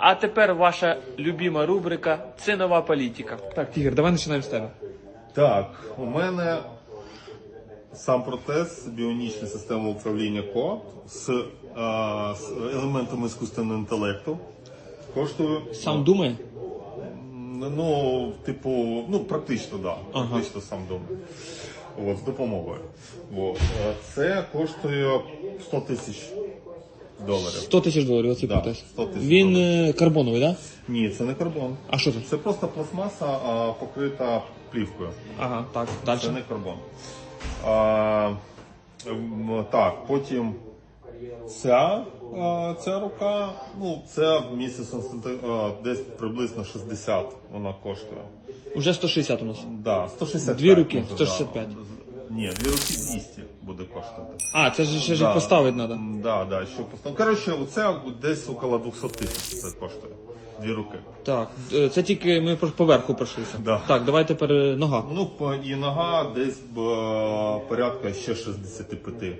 А тепер ваша любима рубрика Цінова політика. Так, Тігр, давай починаємо з тебе. Так, у мене сам протез біонічна система управління КО з, е, з елементами іскусственного інтелекту. Коштує Сам думає? ну, типу, ну практично, да. Практично сам думаю. От, з допомогою. От. Е, Це коштує 100 тисяч доларів. 100 тисяч доларів оцей Да, протез. 100 тисяч Він доларів. е, карбоновий, так? Да? Ні, це не карбон. А що це? Це просто пластмаса, а, покрита плівкою. Ага, так, далі. Це не карбон. А, м, так, потім ця, а, ця рука, ну, це в місяць десь приблизно 60 вона коштує. Уже 160 у нас. Да, 165. Дві руки, може, 165. Да. Ні, дві руки 200 буде коштувати. А, це ж ще ж Да. поставити треба. Да, да, що постав... Коротше, це десь около 200 тисяч це коштує. Дві руки. Так, е, це тільки ми по- поверху пройшлися. Да. Так, давай тепер е, нога. Ну, по- і нога десь б, е, порядка ще 65.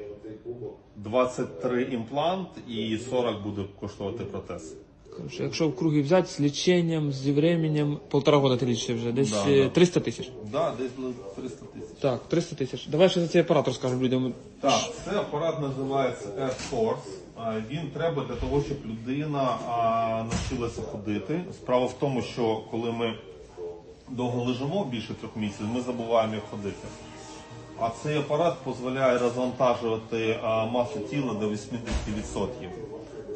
23 імплант і 40 буде коштувати протез. Короче, якщо в круги взяти з ліченням, з временем, полтора года ти лічишся вже, десь Да, е, да. 300 тисяч. Да, десь було 300 тисяч. Так, 300 тисяч. Давай ще за цей апарат розкажемо людям. Так, це апарат називається Air Force. А, Він треба для того, щоб людина а, навчилася ходити. Справа в тому, що коли ми довго лежимо більше трьох місяців, ми забуваємо як ходити. А цей апарат дозволяє розвантажувати а, масу тіла до 80%,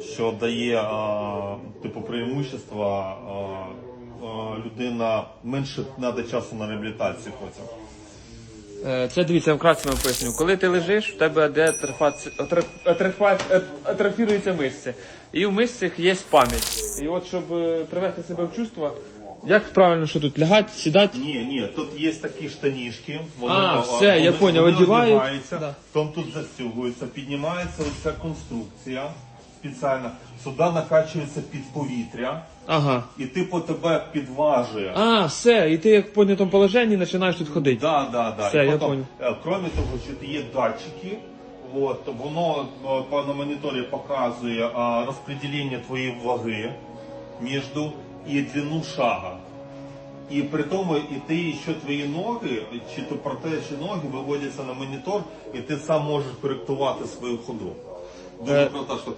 що дає а, типу преимущество. А, людина менше треба часу на реабілітацію потім. Е, Це дивіться, я вкратце вам поясню. Коли ти лежиш, в тебе де атрофаці- атрофа- атрофіруються мишці. І в мишцях є пам'ять. І от щоб е, привести себе в чувство, як правильно, що тут лягати, сідати? Ні, ні, тут є такі штанішки. Вони, А, все, я вони- поняв, вони одягають. Да. Потім тут застягується, піднімається оця конструкція спеціальна. Сюди накачується під повітря, Ага. і типу тебе підважує. А, все, і ти як в понятому положенні починаєш тут ходити. Да, да, да. Все, і я потім, понял. е, крім того, що є датчики, от, воно е, по- на моніторі показує а, розподілення твоєї ваги між і длину шага. І при тому, і ти, що твої ноги, чи то протез, чи ноги виводяться на монітор, і ти сам можеш коректувати свою ходу. Дуже Е. круто, що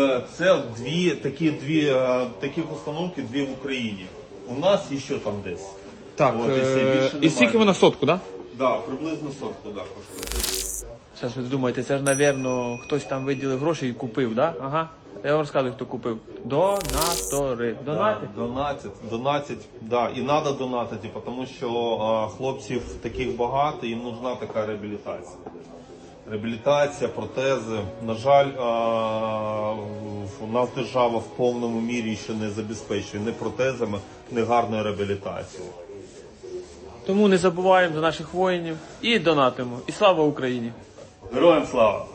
е, це дві такі дві е, таких установки, дві в Україні. У нас і що там десь. Так, От, і все, е, і скільки вона сотку, так? Да? Да, приблизно сотку, да, коштує. Зараз ви думаєте, це ж, напевно, хтось там виділив гроші і купив, да? Ага. Я вам розказую, хто купив. Донатори. Донати? Да, донатять, донатять, да, і треба донатити, тому що а, хлопців таких багато, їм нужна така реабілітація. Реабілітація, протези. На жаль, у нас держава в повному мірі ще не забезпечує ні протезами, ні гарною реабілітацією. Тому не забуваємо до наших воїнів і донатимо. І слава Україні! Героям слава!